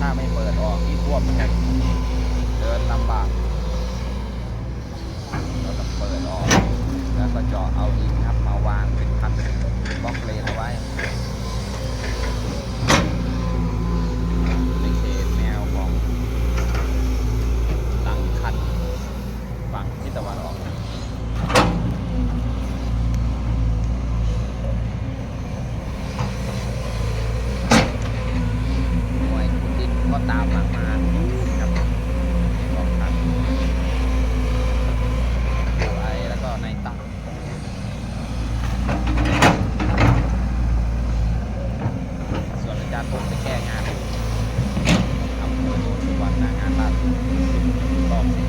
ถ้าไม่เปิดออกที่ท่วมแค่เดินลำบากเราต้องเปิดออก แล้วก็เจาะเอาดินครับมาวางเป็นพันบล็อกเลนเอาไว้ ในเขตแนวของหลังคันฝั่งทิศตะวันออก หน่วยขุดดิน ก็ตามหลังมาครับสองคันดูไอแล้วก็ในตักส่วนอาจารย์ผมจะแก้งานอำเภอโนนสุวรรณหน้างานลาดรอบนี้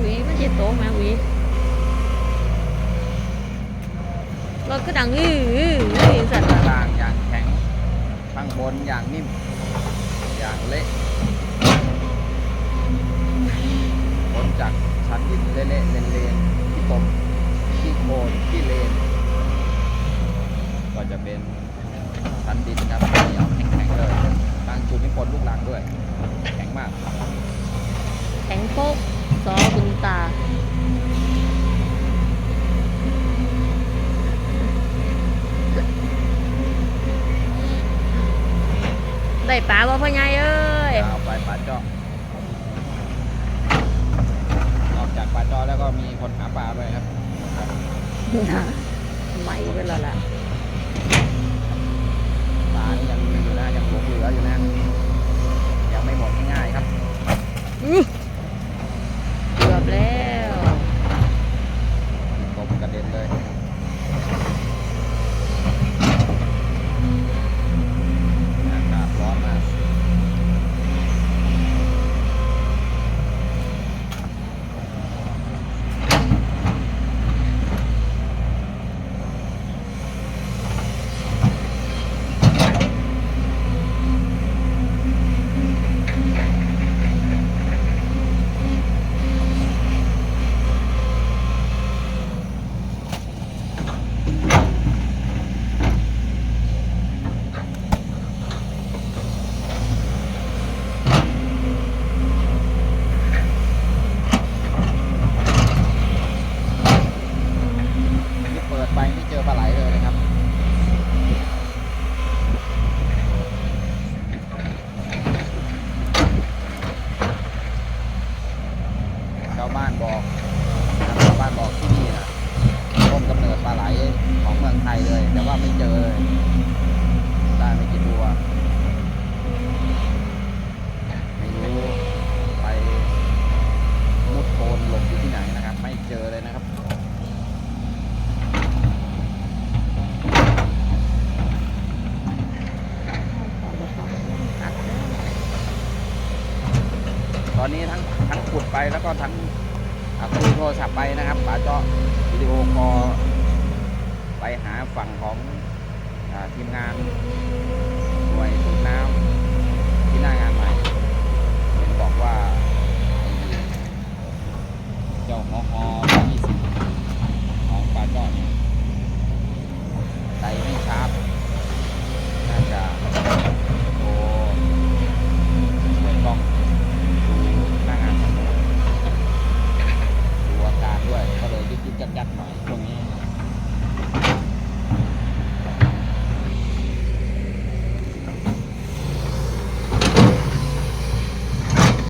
หวีมันจะโตมาหวีรถ ก็ดังอื้ออื้ออื้อสั่นข้างว่ะล่างอย่างแข็ง ข้างบนอย่างนิ่ม อย่างเละผลจากชั้นดินเละๆเลนๆที่ตมที่โคนที่เลน ก็จะเป็นชั้นดินครับเหนียวแข็งๆเลยบางจุดนี่ปนลูกรังด้วย แข็งมาก แข็งโป๊กซอบุญตา ได้ปลาบ่พ่อใหญ่เอ้ยเอาไปปลาเจาะนอกจากปลาเจาะแล้วก็มีคนหาปลาด้วยครับนะไม่ไปแล้วล่ะ ปลานี่ยังมีอยู่นะยังหลงเหลืออยู่นะ ยังไม่หมดง่ายๆครับ อื้อเกือบแล้ว ตบกระเด็นเลยอากาศร้อนมาก นี่เปิดไปไม่เจอปลาไหลเลยนะครับ ชาว บ้านบอกชาวบ้านบอกที่นี่นะต้นกำเนิดปลาไหลของเมืองไทยเลย แต่ว่าไม่เจอเลยได้ไม่กี่ตัวไม่รู้ไปมุดโคลนหลบอยู่ที่ไหนนะครับ ไม่เจอเลยนะครับตอนนี้ทั้ง ทั้งขุดไปแล้วก็ทั้งคุยโทรศัพท์ไปนะครับป๋าเจาะวิดีโอคอลไปหาฝั่งของอทีมงาน